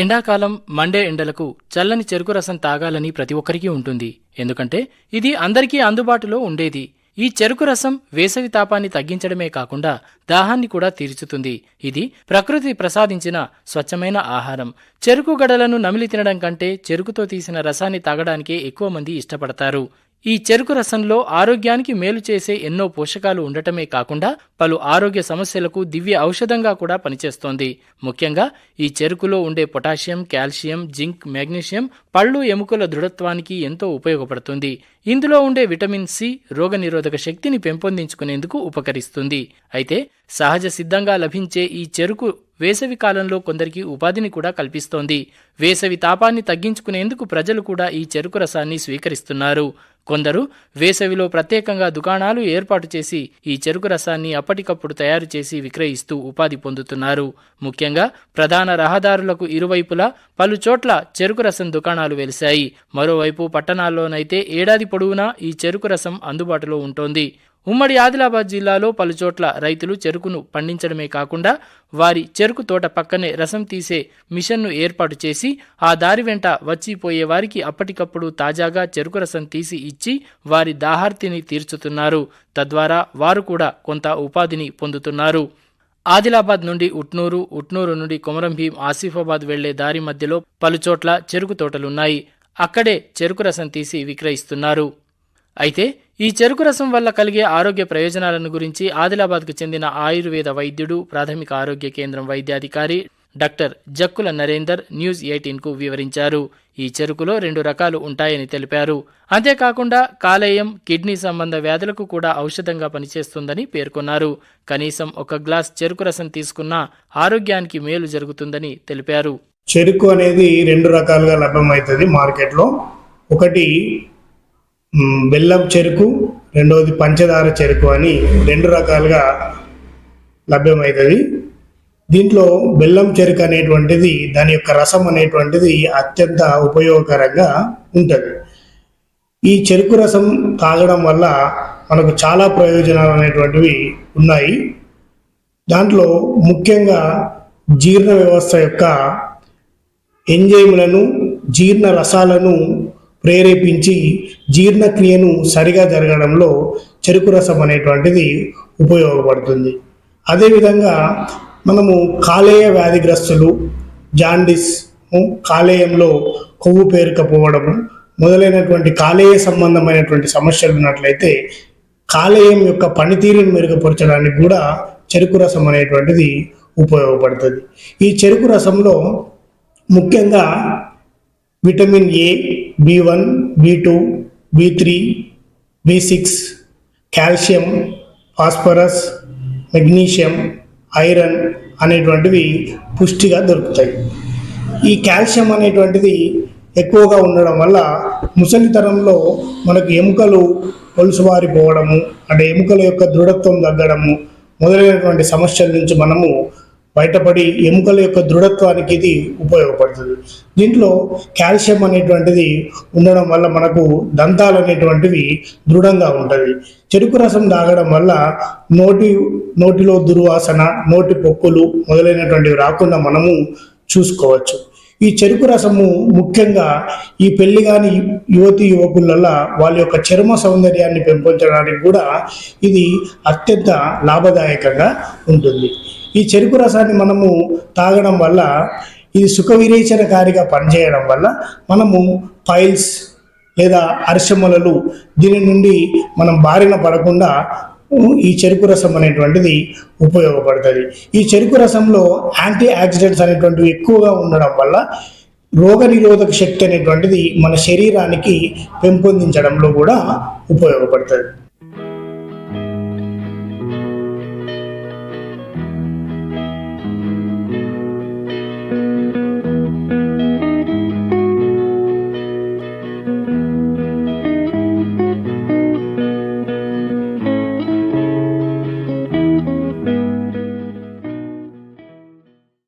ఎండాకాలం మండే ఎండలకు చల్లని చెరుకు రసం తాగాలని ప్రతి ఒక్కరికి ఉంటుంది. ఎందుకంటే ఇది అందరికీ అందుబాటులో ఉండేది. ఈ చెరుకు రసం వేసవి తాపాన్ని తగ్గించడమే కాకుండా దాహాన్ని కూడా తీర్చుతుంది. ఇది ప్రకృతి ప్రసాదించిన స్వచ్ఛమైన ఆహారం. చెరుకు గడలను నమిలి తినడం కంటే చెరుకుతో తీసిన రసాన్ని తాగడానికే ఎక్కువ మంది ఇష్టపడతారు. ఈ చెరుకు రసంలో ఆరోగ్యానికి మేలు చేసే ఎన్నో పోషకాలు ఉండటమే కాకుండా పలు ఆరోగ్య సమస్యలకు దివ్య ఔషధంగా కూడా పనిచేస్తోంది. ముఖ్యంగా ఈ చెరుకులో ఉండే పొటాషియం కాల్షియం జింక్ మెగ్నీషియం పళ్ళు ఎముకల దృఢత్వానికి ఎంతో ఉపయోగపడుతుంది. ఇందులో ఉండే విటమిన్ సి రోగనిరోధక శక్తిని పెంపొందించుకునేందుకు ఉపకరిస్తుంది. అయితే సహజ సిద్ధంగా లభించే ఈ చెరుకు వేసవి కాలంలో కొందరికి ఉపాధిని కూడా కల్పిస్తోంది. వేసవి తాపాన్ని తగ్గించుకునేందుకు ప్రజలు కూడా ఈ చెరుకు రసాన్ని స్వీకరిస్తున్నారు. కొందరు వేసవిలో ప్రత్యేకంగా దుకాణాలు ఏర్పాటు చేసి ఈ చెరుకు రసాన్ని అప్పటికప్పుడు తయారు చేసి విక్రయిస్తూ ఉపాధి పొందుతున్నారు. ముఖ్యంగా ప్రధాన రహదారులకు ఇరువైపులా పలు చోట్ల చెరుకు రసం దుకాణాలు వెలిశాయి. మరోవైపు పట్టణాల్లోనైతే ఏడాది పొడవునా ఈ చెరుకు రసం అందుబాటులో ఉంటోంది. ఉమ్మడి ఆదిలాబాద్ జిల్లాలో పలుచోట్ల రైతులు చెరుకును పండించడమే కాకుండా వారి చెరుకు తోట పక్కనే రసం తీసే మిషన్ను ఏర్పాటు చేసి ఆ దారి వెంట వచ్చిపోయే వారికి అప్పటికప్పుడు తాజాగా చెరుకు రసం తీసి ఇచ్చి వారి దాహార్తిని తీర్చుతున్నారు. తద్వారా వారు కూడా కొంత ఉపాధిని పొందుతున్నారు. ఆదిలాబాద్ నుండి ఉట్నూరు ఉట్నూరు నుండి కొమరం భీం ఆసిఫాబాద్ వెళ్ళే దారి మధ్యలో పలుచోట్ల చెరుకు తోటలున్నాయి. అక్కడే చెరుకు రసం తీసి విక్రయిస్తున్నారు. అయితే ఈ చెరుకు రసం వల్ల కలిగే ఆరోగ్య ప్రయోజనాలను గురించి ఆదిలాబాద్కు చెందిన ఆయుర్వేద వైద్యుడు ప్రాథమిక ఆరోగ్య కేంద్రం వైద్యాధికారి డాక్టర్ జక్కుల నరేందర్ న్యూస్ ఎయిటీన్కు వివరించారు. ఈ చెరుకులో రెండు రకాలు ఉంటాయని తెలిపారు. అంతేకాకుండా కాలేయం కిడ్నీ సంబంధ వ్యాధులకు కూడా ఔషధంగా పనిచేస్తుందని పేర్కొన్నారు. కనీసం ఒక గ్లాస్ చెరుకు రసం తీసుకున్నా ఆరోగ్యానికి మేలు జరుగుతుందని తెలిపారు. చెరుకు అనేది రెండు రకాలుగా లభ్యమవుతుంది మార్కెట్లో. ఒకటి బెల్లం చెరుకు రెండవది పంచదార చెరుకు అని రెండు రకాలుగా లభ్యమవుతుంది. దీంట్లో బెల్లం చెరుకు అనేటువంటిది దాని యొక్క రసం అనేటువంటిది అత్యంత ఉపయోగకరంగా ఉంటుంది. ఈ చెరుకు రసం తాగడం వల్ల మనకు చాలా ప్రయోజనాలు అనేటువంటివి ఉన్నాయి. దాంట్లో ముఖ్యంగా జీర్ణ వ్యవస్థ యొక్క ఎంజైములను జీర్ణ రసాలను ప్రేరేపించి జీర్ణక్రియను సరిగా జరగడంలో చెరుకు రసం అనేటువంటిది ఉపయోగపడుతుంది. అదేవిధంగా మనము కాలేయ వ్యాధిగ్రస్తులు జాండిస్ కాలేయంలో కొవ్వు పేరుకపోవడము మొదలైనటువంటి కాలేయ సంబంధమైనటువంటి సమస్యలు ఉన్నట్లయితే కాలేయం యొక్క పనితీరును మెరుగుపరచడానికి కూడా చెరుకు రసం అనేటువంటిది ఉపయోగపడుతుంది. ఈ చెరుకు రసంలో ముఖ్యంగా vitamin A B one B two B three B six calcium phosphorus magnesium iron అనేటువంటివి పుష్టిగా దొరుకుతాయి. ఈ కాల్షియం అనేటువంటిది ఎక్కువగా ఉండడం వల్ల ముసలితరంలో మనకు ఎముకలు పొలుసుబారిపోవడము అంటే ఎముకల యొక్క దృఢత్వం తగ్గడము మొదలైనటువంటి సమస్యల నుంచి మనము బయటపడి ఎముకల యొక్క దృఢత్వానికి ఇది ఉపయోగపడుతుంది. దీంట్లో కాల్షియం అనేటువంటిది ఉండడం వల్ల మనకు దంతాలు అనేటువంటివి దృఢంగా ఉంటుంది చెరుకు రసం తాగడం వల్ల నోటి నోటిలో దుర్వాసన నోటి పొక్కులు మొదలైనటువంటివి రాకుండా మనము చూసుకోవచ్చు. ఈ చెరుకు రసము ముఖ్యంగా ఈ పెళ్ళి కాని యువతి యువకులలో వాళ్ళ యొక్క చర్మ సౌందర్యాన్ని పెంపొంచడానికి కూడా ఇది అత్యంత లాభదాయకంగా ఉంటుంది. ఈ చెరుకు రసాన్ని మనము తాగడం వల్ల ఇది సుఖ విరేచనకారిగా పనిచేయడం వల్ల మనము పైల్స్ లేదా అరిశమలలు దీని నుండి మనం బారిన పడకుండా ఈ చెరుకు రసం అనేటువంటిది ఉపయోగపడుతుంది. ఈ చెరుకు రసంలో యాంటీ ఆక్సిడెంట్స్ అనేటువంటివి ఎక్కువగా ఉండడం వల్ల రోగ నిరోధక శక్తి అనేటువంటిది మన శరీరానికి పెంపొందించడంలో కూడా ఉపయోగపడుతుంది.